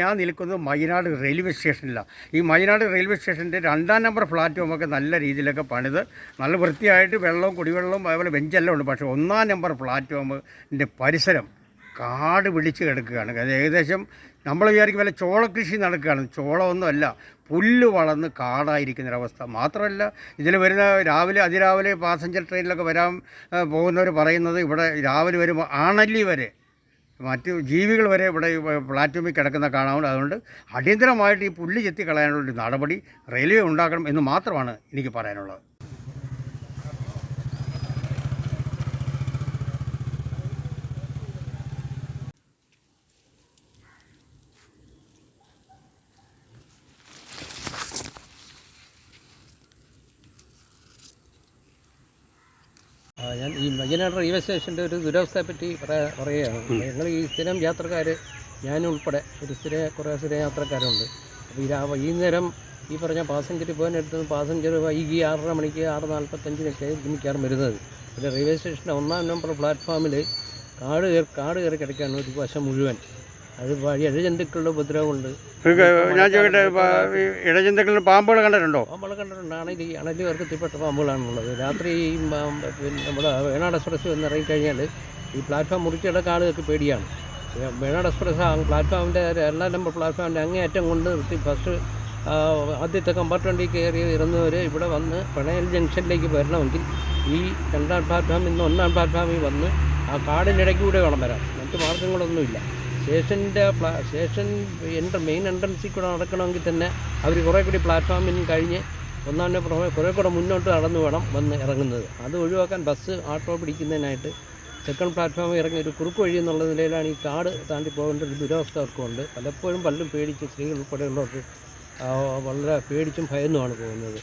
ഞാൻ നിൽക്കുന്നത് മൈനാട് റെയിൽവേ സ്റ്റേഷനിലാണ് ഈ മൈനാട് റെയിൽവേ സ്റ്റേഷന്റെ രണ്ടാം നമ്പർ പ്ലാറ്റ്ഫോമൊക്കെ നല്ല രീതിയിലൊക്കെ പണിത്. നല്ല വൃത്തിയായിട്ട് വെള്ളവും കുടിവെള്ളവും അതുപോലെ ബെഞ്ചെല്ലാം ഉണ്ട്. പക്ഷേ ഒന്നാം നമ്പർ പ്ലാറ്റ്ഫോമിന്റെ പരിസരം കാട് പിടിച്ച് കിടക്കുകയാണ്. അത് ഏകദേശം നമ്മൾ വിചാരിക്കും വല്ല ചോളകൃഷി നടക്കുകയാണ്. ചോളമൊന്നുമല്ല പുല്ല് വളർന്ന് കാടായിരിക്കുന്നൊരവസ്ഥ. മാത്രമല്ല ഇതിൽ വരുന്ന രാവിലെ അതിരാവിലെ പാസഞ്ചർ ട്രെയിനിലൊക്കെ വരാൻ പോകുന്നവർ പറയുന്നത് ഇവിടെ രാവിലെ വരുമ്പോൾ ആണല്ലി വരെ. മറ്റ് ജീവികൾ വരെ ഇവിടെ പ്ലാറ്റ്ഫോമിൽ കിടക്കുന്ന കാണാവുണ്ട് അതുകൊണ്ട് അടിയന്തരമായിട്ട് ഈ പുല്ല് ചെത്തി കളയാനുള്ള ഒരു നടപടി റെയിൽവേ ഉണ്ടാക്കണം എന്ന് മാത്രമാണ് എനിക്ക് പറയാനുള്ളത്. ഞാൻ ഈ മജിനാട് റെയിൽവേ സ്റ്റേഷന്റെ ഒരു ദുരവസ്ഥയെ പറ്റി പറയാ പറയുകയാണ് ഞങ്ങൾ ഈ സ്ഥിരം യാത്രക്കാർ ഞാനുൾപ്പെടെ ഒരു സ്ഥിര കുറേ സ്ഥിര യാത്രക്കാരുണ്ട്. അപ്പോൾ ഈ രാ- ഈ നേരം ഈ പറഞ്ഞ പാസഞ്ചർ പോകാനെടുത്ത് പാസഞ്ചർ വൈകി ആറര മണിക്ക് ആറ് നാൽപ്പത്തഞ്ചിനൊക്കെ മിക്കവാറും വരുന്നത്. പിന്നെ റെയിൽവേ സ്റ്റേഷന്റെ ഒന്നാം നമ്പർ പ്ലാറ്റ്ഫോമിൽ കാട് കയറി കാട് കയറി കിടക്കുകയാണ് ഒരു വശം മുഴുവൻ. അത് വഴി ഇഴജന്തുക്കളുടെ ഉപദ്രവമുണ്ട്. ഞാൻ ചോദിക്കട്ടെ ഇടജന്തുക്കളിൽ പാമ്പുകൾ കണ്ടിട്ടുണ്ടോ? പാമ്പുകൾ കണ്ടിട്ടുണ്ട് അണലി അണലി വർഗത്തിൽപ്പെട്ട പാമ്പുകളാണുള്ളത്. രാത്രി ഈ പിന്നെ നമ്മുടെ വേണാട് എക്സ്പ്രസ് വന്ന് ഇറങ്ങിക്കഴിഞ്ഞാൽ ഈ പ്ലാറ്റ്ഫോം മുറിച്ചിടക്ക ആളുകൾക്ക് പേടിയാണ്. വേണാട് എക്സ്പ്രസ് പ്ലാറ്റ്ഫോമിന്റെ രണ്ടാം നമ്പർ പ്ലാറ്റ്ഫോമിന്റെ അങ്ങേയറ്റം കൊണ്ട് നിർത്തി ഫസ്റ്റ് ആദ്യത്തെ കമ്പാർട്ട്മെന്റിൽ കയറി ഇറങ്ങുന്നവർ ഇവിടെ വന്ന് പണയൽ ജംഗ്ഷനിലേക്ക് വരണമെങ്കിൽ ഈ രണ്ടാം പ്ലാറ്റ്ഫോമിൽ നിന്ന് ഒന്നാം പ്ലാറ്റ്ഫോമിൽ വന്ന് ആ കാടിന്റെ ഇടയ്ക്ക് കൂടെ വേണം വരാൻ. മറ്റു മാർഗങ്ങളൊന്നുമില്ല സ്റ്റേഷന്റെ പ്ലാ സ്റ്റേഷൻ എന്റെ മെയിൻ എൻട്രൻസിൽ കൂടെ നടക്കണമെങ്കിൽ തന്നെ അവർ കുറേ കൂടി പ്ലാറ്റ്ഫോമിൽ കഴിഞ്ഞ് ഒന്നാം പുറമെ കുറേ കൂടെ മുന്നോട്ട് നടന്നു വേണം വന്ന് ഇറങ്ങുന്നത്. അത് ഒഴിവാക്കാൻ ബസ് ഓട്ടോ പിടിക്കുന്നതിനായിട്ട് സെക്കൻഡ് പ്ലാറ്റ്ഫോമിൽ ഇറങ്ങി ഒരു കുറുക്ക് വഴി എന്നുള്ള നിലയിലാണ് ഈ കാട് താണ്ടി പോകേണ്ട ഒരു ദുരവസ്ഥ അവർക്കുണ്ട് പലപ്പോഴും പലരും പേടിച്ച് സ്ത്രീകൾ ഉൾപ്പെടെയുള്ളവർക്ക് വളരെ പേടിച്ചും ഭയന്നുമാണ് പോകുന്നത്.